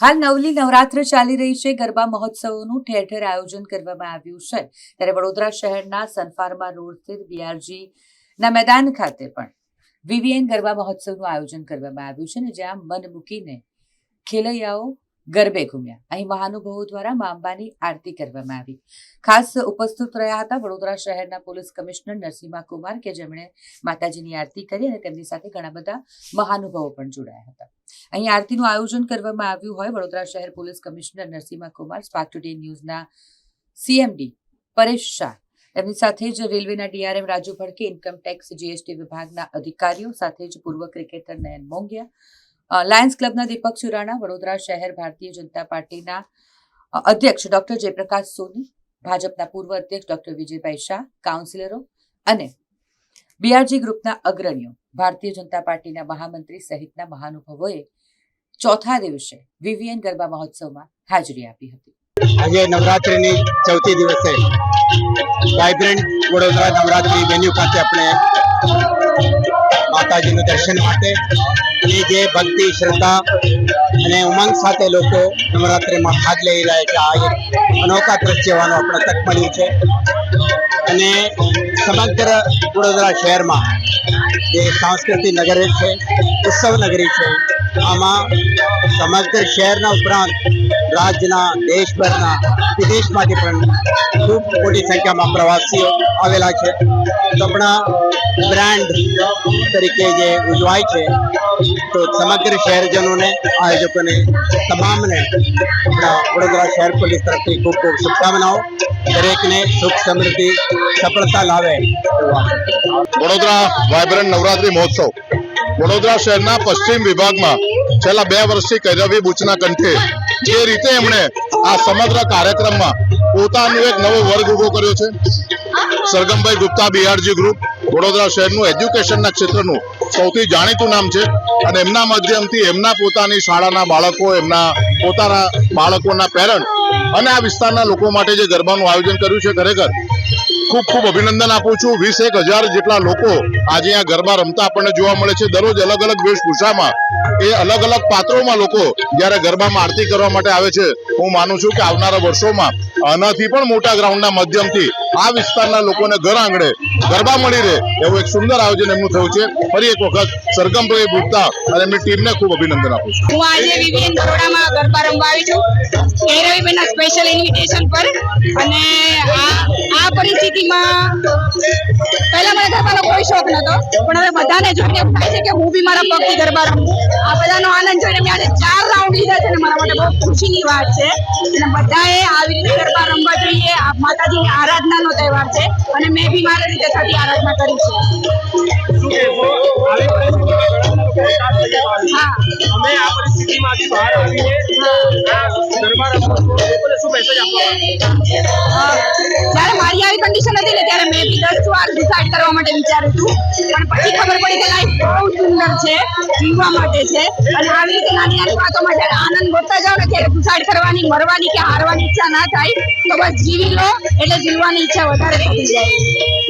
હાલ નવલી નવરાત્ર ચાલી રહી છે. ગરબા મહોત્સવનું ઠેર ઠેર આયોજન કરવામાં આવ્યું છે. ત્યારે વડોદરા શહેરના સનફાર્મા રોડ સ્થિત બીઆરજી ના મેદાન ખાતે પણ વીવીએન ગરબા મહોત્સવનું આયોજન કરવામાં આવ્યું છે ને જ્યાં મન મૂકીને ખેલૈયાઓ ગરબે ઘૂમ્યા. અહીં મહાનુભાવો દ્વારા મા અંબાની આરતી કરવામાં આવી. ખાસ ઉપસ્થિત રહ્યા હતા વડોદરા શહેરના પોલીસ કમિશનર નરસિંહા કુમાર કે જેમણે માતાજીની આરતી કરી અને તેમની સાથે ઘણા બધા મહાનુભાવો પણ જોડાયા હતા. અહીં આરતીનું આયોજન કરવામાં આવ્યું હોય વડોદરા શહેર police commissioner Narasimha Kumar Spark Today ન્યૂઝના CMD Paresh Shah તેમની સાથે જ રેલવેના DRM Raju Bhadke income tax GST વિભાગના અધિકારીઓ સાથે જ પૂર્વ ક્રિકેટર નયન મોંઘિયા અ, લાયન્સ ક્લબના દીપક સુરાણા, વડોદરા શહેર ભારતીય જનતા પાર્ટીના અધ્યક્ષ ડોક્ટર જયપ્રકાશ સોની, ભાજપના પૂર્વ અધ્યક્ષ ડોક્ટર વિજયભાઈ શાહ, કાઉન્સિલરો અને બીઆરજી ગ્રુપના અગ્રણીઓ ભારતીય જનતા પાર્ટીના મહામંત્રી સહિતના મહાનુભાવોએ ચોથા દિવસે વિવિયન ગરબા મહોત્સવમાં હાજરી આપી હતી. આજે નવરાત્રિની ચૌથી દિવસે વાઇબ્રન્ટ વડોદરા નવરાત્રિ વેન્યુ ખાતે આપણે માતાજીનું દર્શન માટે. અને જે ભક્તિ, શ્રદ્ધા અને ઉમંગ સાથે લોકો નવરાત્રિમાં ભાગ લઈ રહ્યા છે. આ એક અનોખા દ્રશ્યવાનો આપણે તક મળ્યું છે. અને સમગ્ર વડોદરા શહેરમાં જે સાંસ્કૃતિક નગર છે, ઉત્સવ નગરી છે, આમાં સમગ્ર શહેરના ઉપરાંત રાજ્યના, દેશભરના, વિદેશમાંથી પણ ખૂબ મોટી સંખ્યામાં પ્રવાસીઓ આવેલા છે. તો આપણા બ્રાન્ડ તરીકે જે ઉજવાય છે, તો સમગ્ર શહેરજનોને, આયોજકોને, તમામને વડોદરા શહેર પોલીસ તરફથી ખૂબ ખૂબ શુભકામનાઓ. દરેકને સુખ સમૃદ્ધિ, સફળતા લાવે વડોદરા વાયબ્રન્ટ નવરાત્રી મહોત્સવ. વડોદરા શહેરના પશ્ચિમ વિભાગમાં છેલ્લા બે વર્ષથી કૈરવી બુચના કંઠે જે રીતે એમણે આ સમગ્ર કાર્યક્રમમાં પોતાનો એક નવો વર્ગ ઊભો કર્યો છે. સરગમભાઈ ગુપ્તા બીઆરજી ગ્રુપ વડોદરા શહેરનું એજ્યુકેશનના ક્ષેત્રનું સૌથી જાણીતું નામ છે. અને એમના માધ્યમથી એમના પોતાની શાળાના બાળકો, એમના પોતાના બાળકોના પેરેન્ટ અને આ વિસ્તારના લોકો માટે જે ગરબાનું આયોજન કર્યું છે ખરેખર ખૂબ ખૂબ અભિનંદન આપું છું. વીસ એક હજાર જેટલા લોકો આજે આ ગરબા રમતા આપણને જોવા મળે છે. દરરોજ અલગ અલગ વેશભૂષામાં એ અલગ અલગ પાત્રોમાં લોકો જ્યારે ગરબામાં આરતી કરવા માટે આવે છે, હું માનું છું કે આવનારા વર્ષોમાં આનાથી પણ મોટા ગ્રાઉન્ડના માધ્યમથી આ વિસ્તારના લોકોને ઘર આંગણે ગરબા મળી રહે એવું એક સુંદર આયોજન એમનું થયું છે. ફરી એક વખત સરગમભાઈ ગુપ્તા અને એમની ટીમને ખૂબ અભિનંદન આપું છું. હું આજે વિવિયન બરોડામાં ગરબા રમવા આવી છું. ભૈરવીબેનના સ્પેશિયલ ઇન્વિટેશન પર અને આ આ પરિસ્થિતિમાં પહેલા મને ગરબાનો કોઈ શોખ નતો પણ હવે બધાને જોઈને એવું થાય છે કે હું બી મારા પગથી ગરબા રમું. આ બધાનો આનંદ જોઈને મેં આજે ચાર રાઉન્ડ લીધા છે અને મારા માટે બહુ ખુશીની વાત છે. અને બધાએ આવી રીતે ગરબા રમવા જોઈએ. આ માતાજીની આરાધનાનો તહેવાર છે અને મેં બી મારી રીતે થતી આરાધના કરી છે. હા. પરિસ્થિતિમાંથી જ્યારે મારી આવી કન્ડિશન હતી ને ત્યારે મેં બી દસ વાર ડિસાઈડ કરવા માટે વિચાર્યું હતું પણ પછી ખબર પડી કે લાઈફ બહુ સુંદર છે, જીવવા માટે છે. અને આવી રીતે નાની નાની વાતોમાં જ્યારે આનંદ ગોતતા જાઓ ને, ત્યારે ડિસાઈડ કરવાની, મરવાની કે હારવાની ઈચ્છા ના થાય, તો બસ જીવી લો, એટલે જીવવાની ઈચ્છા વધારે થઈ જાય.